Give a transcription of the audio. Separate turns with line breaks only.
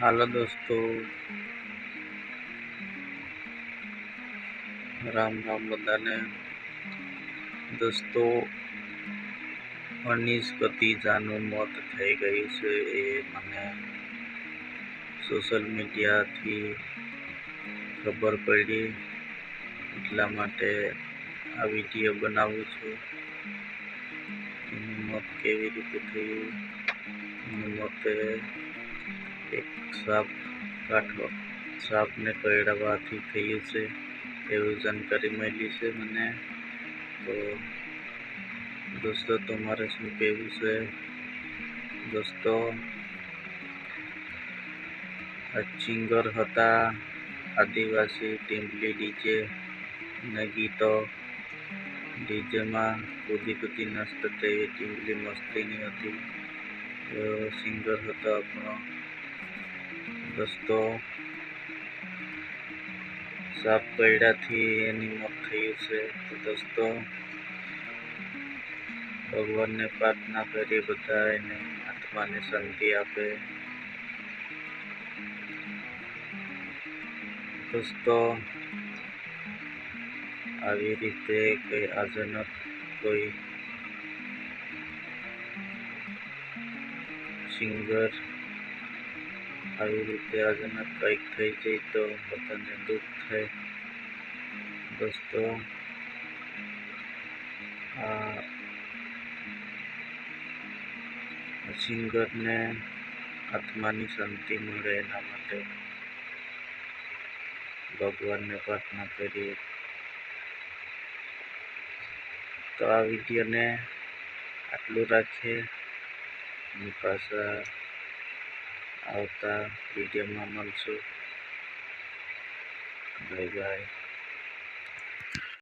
હાલો દોસ્તો. રામ રામ બધાને. દોસ્તો અનીસ જાનું મોત થઈ ગયું છે એ મને સોશિયલ મીડિયાથી ખબર પડી. એટલા માટે આ વીડિયો બનાવું છું. એનું મોત કેવી રીતે થયું? એનું મોતે એક સાપ કાઠો સાપને કરડવાથી થયું છે એવું જાણકારી મળી છે મને. તો દોસ્તો, તમારે શું કહેવું છે? દોસ્તો સિંગર હતા આદિવાસી ટીમ્પલી ડીજે ને ગીતો ડીજેમાં કૂદી કૂદી નાચતા થઈ ટીમ્પલી મસ્તીની હતી. સિંગર હતો આપણો. દોસ્તો સાપ કરડ્યાથી એની મોત થયું છે. તો દોસ્તો, ભગવાનને પ્રાર્થના કરીએ બધા એને આત્માને શાંતિ આપે. દોસ્તો, આવી રીતે કંઈ અચાનક કોઈ સિંગર આવી રીતે અચાનક કંઈક થઈ જાય તો બધાને દુઃખ થાય. દોસ્તો આ સિંગરને આત્માની શાંતિ મળે એના માટે. ભગવાનને પ્રાર્થના કરીએ. તો આ વિડીયોને આટલું રાખીએ. પાછા આવતા વિડીયોમાં મળશું. Bye bye